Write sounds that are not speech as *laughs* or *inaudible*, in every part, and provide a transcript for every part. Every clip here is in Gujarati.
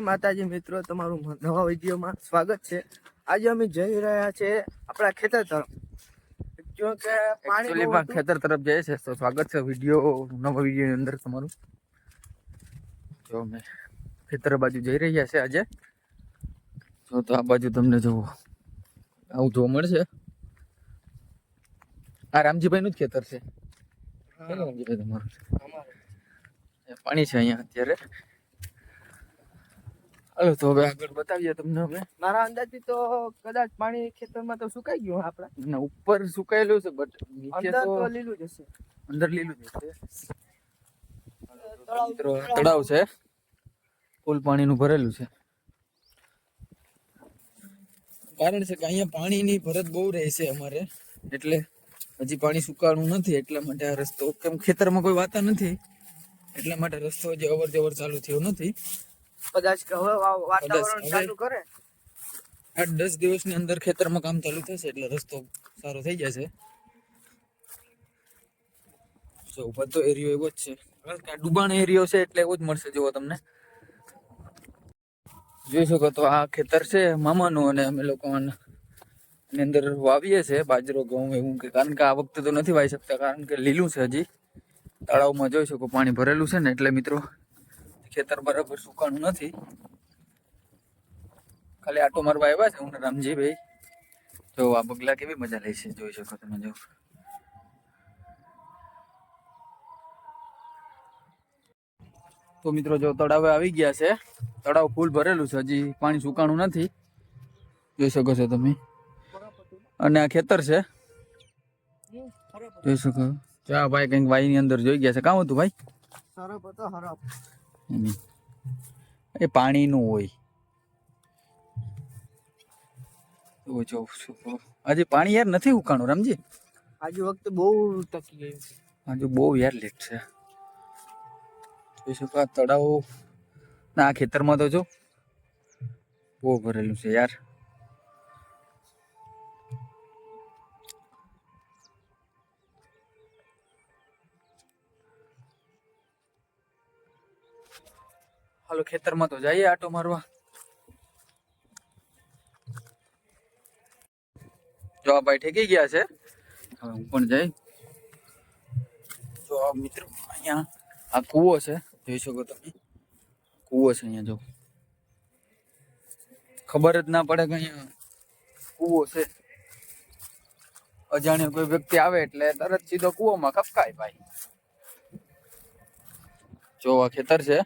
માતાજી મિત્રો તમારું નવા વિડીયોમાં સ્વાગત છે. આજે અમે જઈ રહ્યા છે આપણા ખેતર તરફ. ખેતર તરફ જાય છે તો સ્વાગત છે વીડિયો નવા વીડિયો અંદર તમારું. જો અમે ખેતર બાજુ જઈ રહ્યા છે આજે. જો તો આ બાજુ તમને જોવો આવું જોવા મળશે. આ રામજીભાઈ નું જ ખેતર છે. રામજીભાઈ તમારું. પાણી છે અહીંયા અત્યારે. હાલો તો હવે આગળ બતાવીએ તમને અમે. મારા અંદાજથી તો કદાચ પાણી ખેતરમાં તો સુકાઈ ગયું આપણા. ના, ઉપર સુકાયેલું છે બટ નીચે તો લીલું જ હશે. અંદર લીલું જ તળાવ- મિત્રો તળાવ. છે. ફૂલ પાણીનું ભરેલું છે. કારણ છે કે અહીંયા પાણીની ભરત બહુ રહે છે અમારે. એટલે હજી પાણી સુકાણું નથી એટલા માટે આ રસ્તો કેમ ખેતરમાં કોઈ વાતા નથી. એટલા માટે રસ્તો હજી અવર જવર ચાલુ થયો નથી. કદાચ હવે વાતાવરણ ચાલુ કરે. આઠ દસ દિવસની અંદર ખેતરમાં કામ ચાલુ થશે એટલે રસ્તો સારો થઈ જશે. તો બધો એરિયો એવો જ છે. ડુબાણ એરિયો છે એટલે એવો જ મળશે જોવો તમને. જોઈ શકો તો આ ખેતર છે મામાનું અને અમે લોકો એની અંદર વાવીએ છે બાજરો ઘઉં એવું કે કારણ કે આ વખતે તો નથી વાવી શકતા. કારણ કે લીલું છે હજી. તળાવમાં જોઈ શકો પાણી ભરેલું છે ને એટલે મિત્રો ખેતર બરાબર સુકાણું નથી. ખાલી આટો મારવા આવ્યા છે, હું રામજીભાઈ. જો, આ બગલા કેવી મજા લે છે, જોઈ શકો તમે, જો. તો મિત્રો, જો તળાવે આવી ગયા છે. તળાવ ફૂલ ભરેલું છે, હજી પાણી સુકાણું નથી. જોઈ શકો છો તમે. અને આ ખેતર છે. જોઈ શકો. જો, આ ભાઈ કંઈક વાઈની અંદર જોઈ ગયા છે. કામ હતું, ભાઈ? સરપ હતો હરપ. એ પાણીનું હોય. તો જો શું કહું. પાણી યાર નથી ઉકાણું રામજી? આજે વખતે બહુ તકી ગયું છે. આજે બહુ યાર લેટ છે. જોઈ શકો આ તળાવ. ના આ ખેતરમાં તો જો બહુ ભરેલું છે યાર. હાલો, ખેતરમાં તો જઈએ આટો મારવા. જો આ ભાઈ ઠેકી ગયા છે. હવે હું પણ જઈ. તો આ અહીંયા આ કૂવો છે, જોઈ શકો તમે. કૂવો છે અહીંયા, જો. ખબર જ ના પડે કે અહીંયા કૂવો છે. અજાણ્યો કોઈ વ્યક્તિ આવે એટલે તરત સીધો કૂવામાં ખપકાય ભાઈ. જો આ ખેતર છે.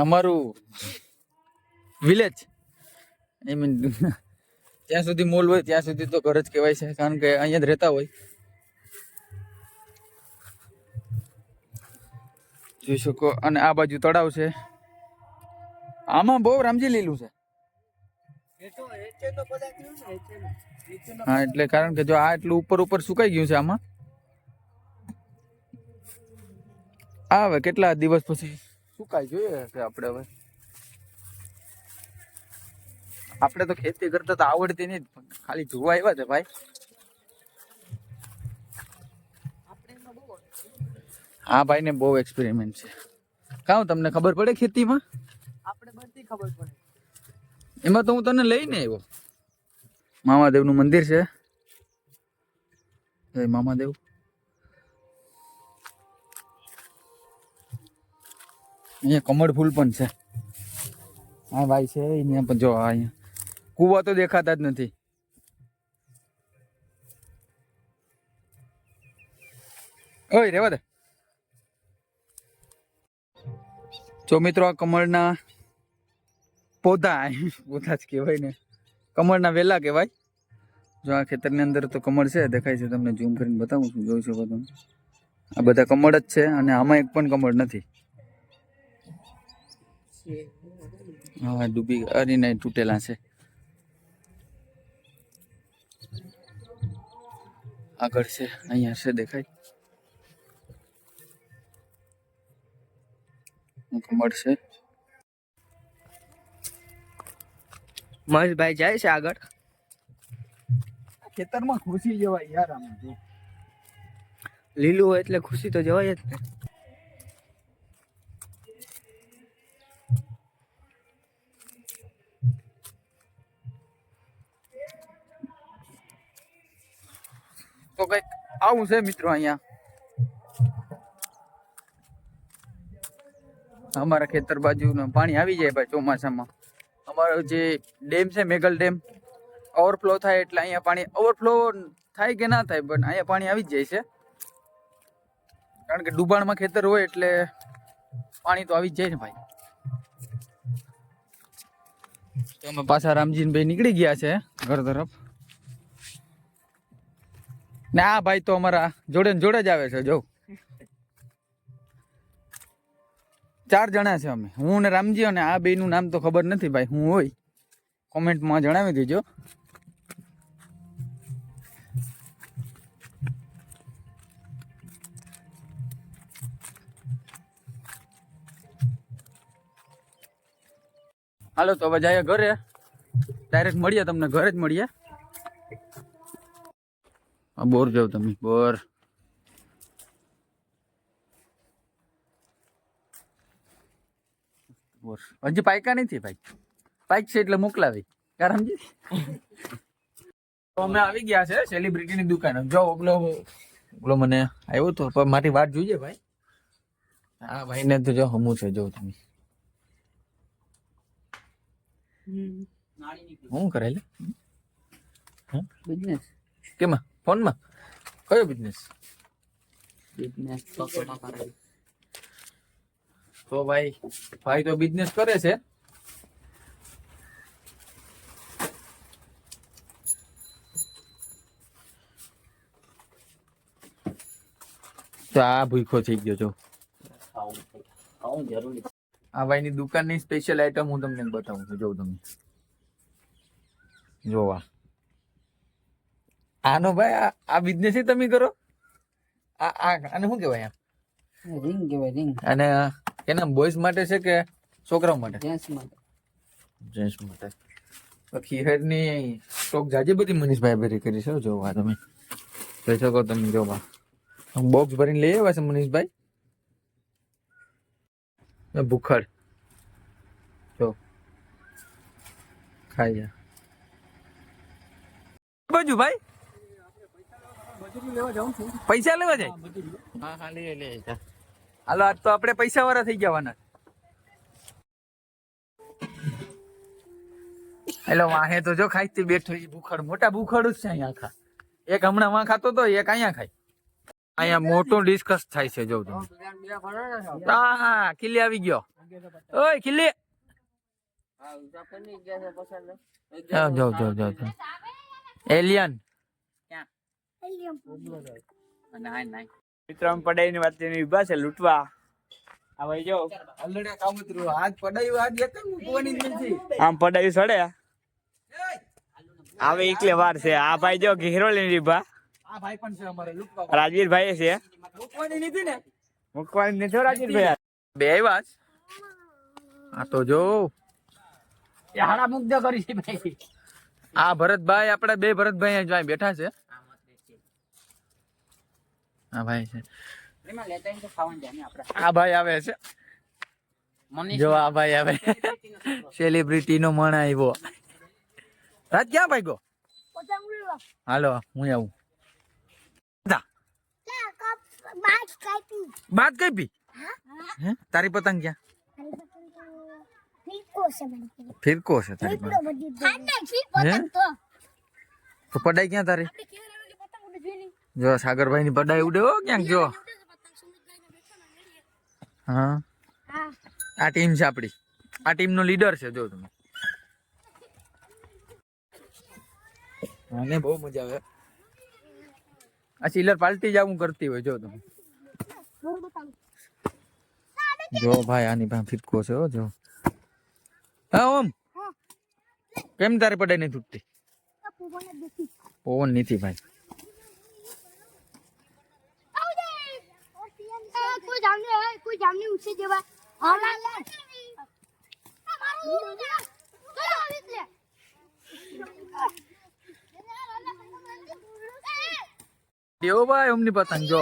અમારું વિલેજ આઈ મીન જ્યાં સુધી મોલ હોય, ત્યાં સુધી તો ઘર જ કહેવાય છે, કારણ કે અહીંયા જ રહેતા હોય. જોઈ શકો, અને આ બાજુ તળાવ છે. આમાં બહુ રામજી લીલું છે. હા, એટલે કારણ કે જો આ એટલું ઉપર ઉપર સુકાઈ ગયું છે આમાં. આવે, કેટલા દિવસ પછી? સુકાય જોઈએ કે આપણે હવે? આપણે તો ખેતી કરતા તો આવડતી નહીં પણ ખાલી જોવા આવ્યા છે ભાઈ. હા ભાઈ ને બહુ એક્સપેરિમેન્ટ છે. કાં તમને ખબર પડે ખેતીમાં? આપણે બધી ખબર પડે. એમાં તો હું તને લઈને આવ્યો. મામાદેવનું મંદિર છે. જય મામાદેવ. અહીંયા કમળ ફૂલ પણ છે. હા ભાઈ છે, અહીંયા પણ જો અહીંયા. કૂવા તો દેખાતા જ નથી. ઓય, રેવા દે. જો મિત્રો, આ કમળના પોધા પોધા જ કહેવાય ને. કમળના વેલા કહેવાય. જો આ ખેતરની અંદર તો કમળ છે, દેખાય છે તમને, ઝૂમ કરીને બતાવું છું, જોઈ શકો તમે. આ બધા કમળ જ છે અને આમાં એક પણ કમળ નથી. હા ડૂબી અરે નહીં તૂટેલા છે. આગળ છે અહીંયા છે દેખાય. મળશે. મહેશભાઈ જાય છે આગળ. ખેતરમાં ખુશી જવાય યાર આમ લીલું હોય એટલે ખુશી તો જવાય જ ને તો કંઈક આવું છે મિત્રો અહીંયા. અમારા ખેતર બાજુ પાણી આવી જાય ભાઈ ચોમાસામાં. અમારો જે ડેમ છે, મેગલ ડેમ ઓવરફ્લો થાય એટલે અહીંયા પાણી ઓવરફ્લો થાય કે ના થાય, પણ અહીંયા પાણી આવી જ જાય છે. કારણ કે ડુબાણમાં ખેતર હોય એટલે પાણી તો આવી જ જાય ને ભાઈ. તો અમે પાછા રામજીનભાઈ નીકળી ગયા છે, ઘર તરફ. ને આ ભાઈ તો અમારા જોડે જોડે જ આવે છે, જો. ચાર જણા છે અમે. હું ને રામજી અને આ બે નું નામ તો ખબર નથી ભાઈ, હું હોય. કોમેન્ટમાં જણાવી દેજો. હાલો, તો હવે જઈએ ઘરે. ડાયરેક્ટ મળીએ, તમને ઘરે જ મળીએ. આ બોર જાવ તમે? બોર. બોર. હજી પાયકા નથી ભાઈ. પાઇક છે એટલે મોકલાવી. કારણજી તો અમે આવી ગયા છે સેલિબ્રિટીની દુકાન. જો ઓગલો ઓગલો મને આવ્યો તો પણ મારી વાત જોઈએ ભાઈ. હા ભાઈ ને તો જો હમું છે જો તમે. હું કરેલે બિઝનેસ કેમાં? ફોનમાં કયો બિઝનેસ બિઝનેસ તો ભાઈ ભાઈ તો બિઝનેસ કરે છે. તો આ ભૂખો થઈ ગયો જો. ખાવું જરૂરી આ ભાઈની દુકાનની સ્પેશિયલ આઈટમ હું તમને બતાવું છું. જો તમે. જોવા. આનો ભાઈ આ બિઝનેસ તમે કરો. આ આ આને શું કહેવાય આમ રિંગ કહેવાય રિંગ અને એના બોયઝ માટે છે કે છોકરાઓ માટે? જેન્ટ્સ માટે. જેન્ટ્સ માટે. તો ખીહેરની સ્ટોક જાજી બધી મનીષભાઈ ભેરી કરી છે જોવા તમે. જોઈ શકો તમે જોવા બોક્સ ભરીને લઈ આવ્યા છે મનીષભાઈ. ભૂખડ. જો. ખાઈ જા બાજુ ભાઈ. પૈસા લેવા જાય? હા હા લે લે હાલો આજ તો આપણે પૈસા વાળા થઈ જવાના. એટલે વાહે તો જો ખાઈ બેઠો છે ભૂખડ મોટા ભૂખડ જ છે અહીંયા આખા. એક હમણાં વાં ખાતો તો એક અહીંયા ખાય. અહીંયા મોટું ડિસ્કસ થાય છે જો તમે. હા હા ખીલી આવી ગયો ઓય ખીલી જાવ જાવ જાવ જાઓ એલિયન. મિત્રો આમ પડાઈની વાત તેની ઊભા છે લૂંટવા. આ ભાઈ જો. અલડે કામતરું આજ પડાયું આજ એક મૂકવાની જ નથી આમ પડાઈ સડે. આવે એકલે વાર છે. આ ભાઈ જો ઘેરો લઈને રીભા આ ભાઈ પણ છે. અમારે લુકવા રાજવીરભાઈ છે મૂકવાની નથી ને મૂકવાની નથી હો રાજવીરભાઈ. બે જ. આ તો જો. હાડા મુગ્ધ કરી છે ભાઈ. આ ભરતભાઈ આપડે બે ભરતભાઈ અહીં બેઠા છે. આ ભાઈ છે. આ ભાઈ આવે છે. જો આ ભાઈ આવે. સેલિબ્રિટી નો મણ આવ્યો. રાજ ક્યાં ભાઈ ગો હાલો હું આવું. બાદ બાત કઈ પી હે. તારી પતંગ ક્યાં? ફિરકો છે તારી પતંગ. તો પડાઈ ક્યાં તારી? જો સાગરભાઈ ની પડાઈ ઉડે હો ક્યાંક જો. હા. આ ટીમ છે આપડી. આ ટીમ નો લીડર છે જો તમે. મને બહુ મજા આવે. આ ચીલર પાલટી જ આવું કરતી હોય જો તમે. જો ભાઈ આની પાસે ફિટકો છે હો જો. હા ઓમ. કેમ તારે પડાઈ નહીં તૂટતી પવન નથી ભાઈ. જામને હોય કોઈ જામને ઉછે જેવા હાલા લે મારું લે ભાઈ અમને પતંગ જો.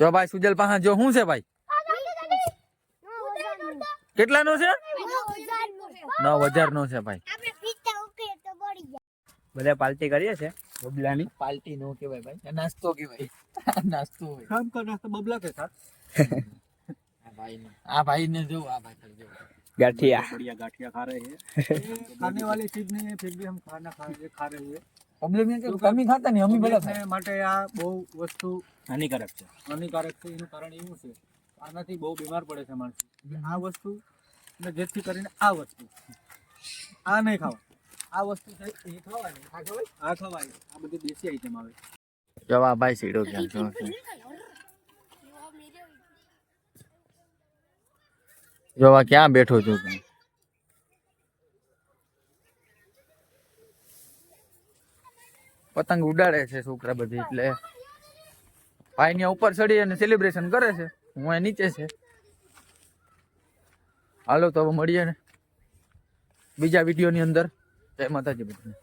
જો ભાઈ સુજલ પાસે જો શું છે ભાઈ? કેટલાનો છે? નવ હજાર નો છે ભાઈ. બધા પાલટી કરીએ છે. બબલાની. પાર્ટી નો કહેવાય ભાઈ. નાસ્તો કહેવાય. *laughs* નાસ્તો હોય. કામ કર નાસ્તો બબલા કે સર *laughs* આ ભાઈ ને આ ભાઈ ને જો આ ભાઈ કર જો. ગાઠિયા. બઢિયા ગાઠિયા ખા રહે હે *laughs* ખાને વાલી ચીજ નહીં હે ફિર ભી હમ ખાના ખા રહે ખા રહે હે પ્રોબ્લેમ એ કે કમી ખાતા નહીં અમે ભલા ખાય માટે આ બહુ વસ્તુ હાનિકારક છે. હાનિકારક છે એનું કારણ એવું છે આનાથી બહુ બીમાર પડે છે માણસ. આ વસ્તુ ને જેથી કરીને આ વસ્તુ. આ નહીં ખાવા. આ વસ્તુ છે એ ખાવાની. આ ખવાય? આ ખવાય. આ બધી દેશી આઈટમ આવે. જવા ભાઈ સીડો ક્યાં છો. છે. ક્યાં બેઠો છો તું પતંગ ઉડાડે છે છોકરા બધી એટલે ભાઈ ને ઉપર ચડી અને સેલિબ્રેશન કરે છે. હું એ નીચે છે. હાલો તો હવે મળીએ ને બીજા વિડીયોની અંદર. જય માતાજી બધાને